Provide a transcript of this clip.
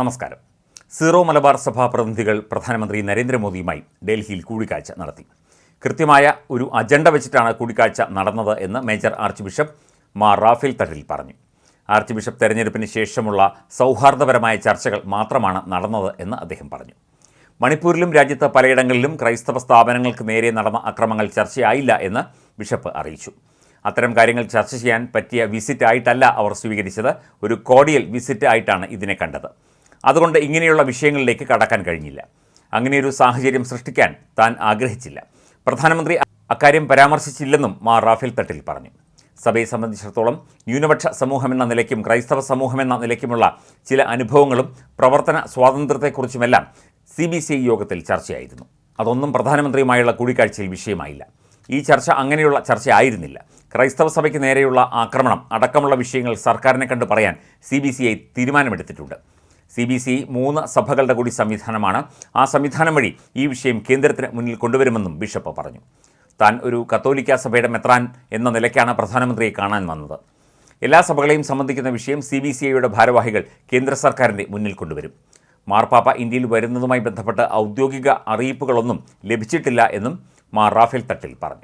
നമസ്കാരം. സീറോ മലബാർ സഭാ പ്രതിനിധികൾ പ്രധാനമന്ത്രി നരേന്ദ്രമോദിയുമായി ഡൽഹിയിൽ കൂടിക്കാഴ്ച നടത്തി. കൃത്യമായ ഒരു അജണ്ട വെച്ചിട്ടാണ് കൂടിക്കാഴ്ച നടന്നത് എന്ന് major archbishop Mar Raphael Thattil പറഞ്ഞു. ആർച്ച് ബിഷപ്പ് തെരഞ്ഞെടുപ്പിന് ശേഷമുള്ള സൗഹാർദ്ദപരമായ ചർച്ചകൾ മാത്രമാണ് നടന്നത് എന്ന് അദ്ദേഹം പറഞ്ഞു. മണിപ്പൂരിലും രാജ്യത്ത് പലയിടങ്ങളിലും ക്രൈസ്തവ സ്ഥാപനങ്ങൾക്ക് നേരെ നടന്ന അക്രമങ്ങൾ ചർച്ചയായില്ല എന്ന് ബിഷപ്പ് അറിയിച്ചു. അത്തരം കാര്യങ്ങൾ ചർച്ച ചെയ്യാൻ പറ്റിയ വിസിറ്റ് ആയിട്ടല്ല അവർ സ്വീകരിച്ചത്. ഒരു കോടിയൽ വിസിറ്റ് ആയിട്ടാണ് ഇതിനെ കണ്ടത്. അതുകൊണ്ട് ഇങ്ങനെയുള്ള വിഷയങ്ങളിലേക്ക് കടക്കാൻ കഴിഞ്ഞില്ല. അങ്ങനെയൊരു സാഹചര്യം സൃഷ്ടിക്കാൻ താൻ ആഗ്രഹിച്ചില്ല. പ്രധാനമന്ത്രി അക്കാര്യം പരാമർശിച്ചില്ലെന്നും മാ റാഫേൽ തട്ടിൽ പറഞ്ഞു. സഭയെ സംബന്ധിച്ചിടത്തോളം ന്യൂനപക്ഷ സമൂഹമെന്ന നിലയ്ക്കും ക്രൈസ്തവ സമൂഹമെന്ന നിലയ്ക്കുമുള്ള ചില അനുഭവങ്ങളും പ്രവർത്തന സ്വാതന്ത്ര്യത്തെക്കുറിച്ചുമെല്ലാം സി ബി സി യോഗത്തിൽ ചർച്ചയായിരുന്നു. അതൊന്നും പ്രധാനമന്ത്രിയുമായുള്ള കൂടിക്കാഴ്ചയിൽ വിഷയമായില്ല. ഈ ചർച്ച അങ്ങനെയുള്ള ചർച്ചയായിരുന്നില്ല. ക്രൈസ്തവ സഭയ്ക്ക് നേരെയുള്ള ആക്രമണം അടക്കമുള്ള വിഷയങ്ങൾ സർക്കാരിനെ കണ്ട് പറയാൻ സി ബി സി ഐ തീരുമാനമെടുത്തിട്ടുണ്ട്. സി ബി സി മൂന്ന് സഭകളുടെ കൂടി സംവിധാനമാണ്. ആ സംവിധാനം വഴി ഈ വിഷയം കേന്ദ്രത്തിന് മുന്നിൽ കൊണ്ടുവരുമെന്നും ബിഷപ്പ് പറഞ്ഞു. താൻ ഒരു കത്തോലിക്ക സഭയുടെ മെത്രാൻ എന്ന നിലയ്ക്കാണ് പ്രധാനമന്ത്രിയെ കാണാൻ വന്നത്. എല്ലാ സഭകളെയും സംബന്ധിക്കുന്ന വിഷയം സി ബി സി ഐയുടെ ഭാരവാഹികൾ കേന്ദ്ര സർക്കാരിന്റെ മുന്നിൽ കൊണ്ടുവരും. മാർപ്പാപ്പ ഇന്ത്യയിൽ വരുന്നതുമായി ബന്ധപ്പെട്ട് ഔദ്യോഗിക അറിയിപ്പുകളൊന്നും ലഭിച്ചിട്ടില്ല എന്നും മാർ റാഫേൽ തട്ടിൽ പറഞ്ഞു.